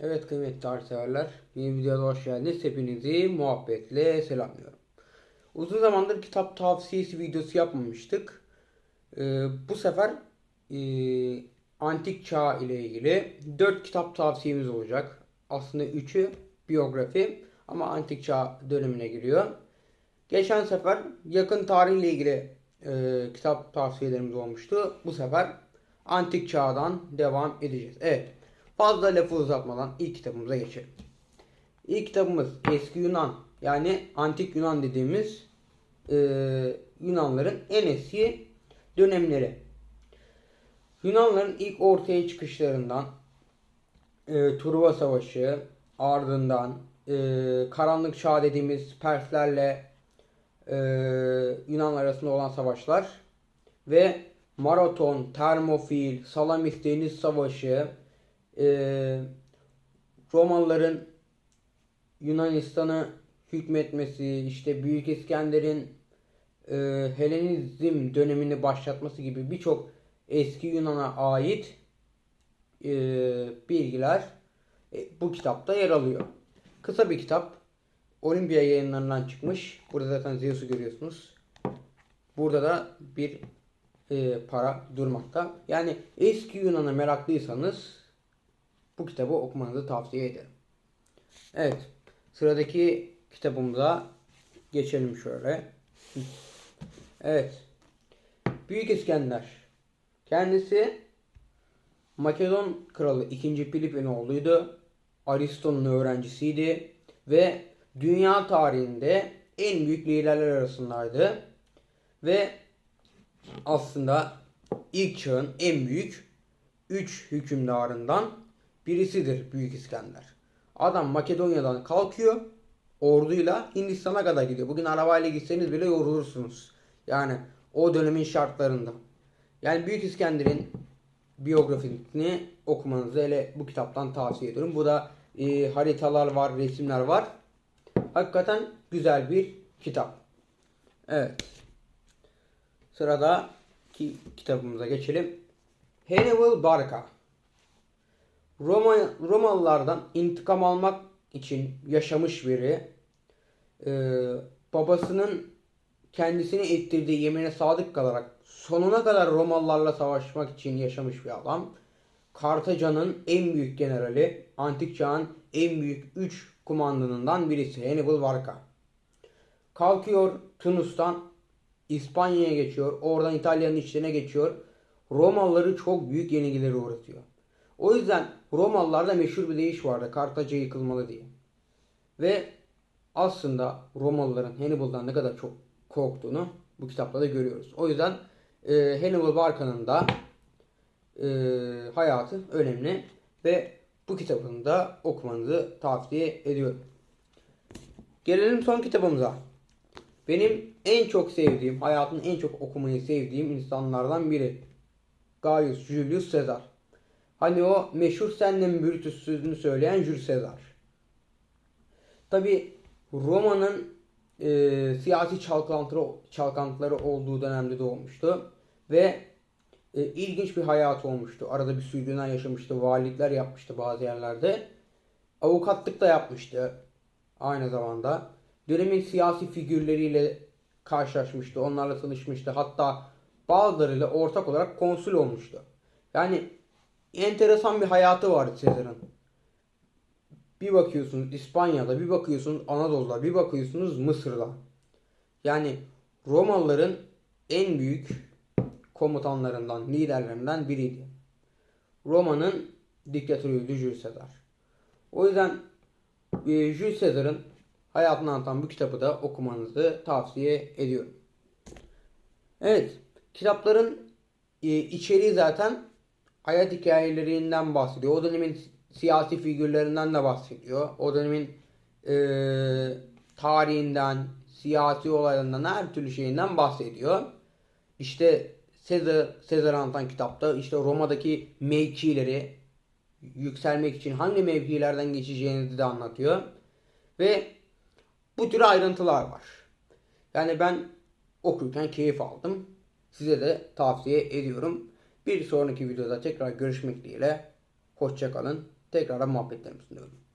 Evet kıymetli tarih severler, yeni videoda hoş geldiniz. Hepinizi muhabbetle selamlıyorum. Uzun zamandır kitap tavsiyesi videosu yapmamıştık. Ee, bu sefer e, antik çağ ile ilgili 4 kitap tavsiyemiz olacak. Aslında 3'ü biyografi ama antik çağ dönemine giriyor. Geçen sefer yakın tarihle ilgili e, kitap tavsiyelerimiz olmuştu. Bu sefer antik çağdan devam edeceğiz. Evet. Fazla lafı uzatmadan ilk kitabımıza geçelim. İlk kitabımız eski Yunan yani antik Yunan dediğimiz e, Yunanların en eski dönemleri. Yunanların ilk ortaya çıkışlarından e, Truva Savaşı ardından e, karanlık çağ dediğimiz Perslerle e, Yunanlar arasında olan savaşlar ve Maraton, Termofil, Salamis Deniz Savaşı, e, Romalıların Yunanistan'ı hükmetmesi, işte Büyük İskender'in e, Helenizm dönemini başlatması gibi birçok eski Yunan'a ait e, bilgiler e, bu kitapta yer alıyor. Kısa bir kitap. Olimpiya yayınlarından çıkmış. Burada zaten Zeus'u görüyorsunuz. Burada da bir e, para durmakta. Yani eski Yunan'a meraklıysanız bu kitabı okumanızı tavsiye ederim. Evet. Sıradaki kitabımıza geçelim şöyle. Evet. Büyük İskender. Kendisi Makedon kralı 2. Filip'in oğluydu. Aristo'nun öğrencisiydi ve dünya tarihinde en büyük liderler arasındaydı. Ve aslında ilk çağın en büyük 3 hükümdarından birisidir Büyük İskender. Adam Makedonya'dan kalkıyor orduyla Hindistan'a kadar gidiyor. Bugün arabayla gitseniz bile yorulursunuz. Yani o dönemin şartlarında. Yani Büyük İskender'in biyografisini okumanızı hele bu kitaptan tavsiye ediyorum. Bu da e, haritalar var, resimler var. Hakikaten güzel bir kitap. Evet. Sırada ki kitabımıza geçelim. Hannibal Barca. Roma, Romalılardan intikam almak için yaşamış biri. Ee, babasının kendisini ettirdiği yemine sadık kalarak sonuna kadar Romalılarla savaşmak için yaşamış bir adam. Kartaca'nın en büyük generali, antik çağın en büyük 3 kumandanından birisi Hannibal Barca. Kalkıyor Tunus'tan İspanya'ya geçiyor. Oradan İtalya'nın içlerine geçiyor. Romalıları çok büyük yenilgilere uğratıyor. O yüzden Romalılarda meşhur bir deyiş vardı. Kartaca yıkılmalı diye. Ve aslında Romalıların Hannibal'dan ne kadar çok korktuğunu bu kitapta da görüyoruz. O yüzden e, Hannibal Barca'nın da e, hayatı önemli ve bu kitabını da okumanızı tavsiye ediyorum. Gelelim son kitabımıza. Benim en çok sevdiğim, hayatın en çok okumayı sevdiğim insanlardan biri. Gaius Julius Caesar. Hani o meşhur senden Brutus sözünü söyleyen Jules Caesar. Tabi Roma'nın e, siyasi çalkantıları, çalkantıları olduğu dönemde doğmuştu. Ve e, ilginç bir hayatı olmuştu. Arada bir sürgünler yaşamıştı, valilikler yapmıştı bazı yerlerde. Avukatlık da yapmıştı aynı zamanda. Dönemin siyasi figürleriyle karşılaşmıştı, onlarla tanışmıştı. Hatta bazılarıyla ortak olarak konsül olmuştu. Yani enteresan bir hayatı vardı Sezar'ın. Bir bakıyorsunuz İspanya'da, bir bakıyorsunuz Anadolu'da, bir bakıyorsunuz Mısır'da. Yani Romalıların en büyük komutanlarından, liderlerinden biriydi. Roma'nın diktatörüydü Jules Caesar. O yüzden e, Jules Caesar'ın hayatını anlatan bu kitabı da okumanızı tavsiye ediyorum. Evet, kitapların e, içeriği zaten hayat hikayelerinden bahsediyor. O dönemin siyasi figürlerinden de bahsediyor. O dönemin e, tarihinden, siyasi olaylarından, her türlü şeyinden bahsediyor. İşte Sezar, Sezar anlatan kitapta işte Roma'daki mevkileri yükselmek için hangi mevkilerden geçeceğinizi de anlatıyor. Ve bu tür ayrıntılar var. Yani ben okurken keyif aldım. Size de tavsiye ediyorum. Bir sonraki videoda tekrar görüşmek dileğiyle. Hoşçakalın. tekrardan muhabbetlerimi sunuyorum.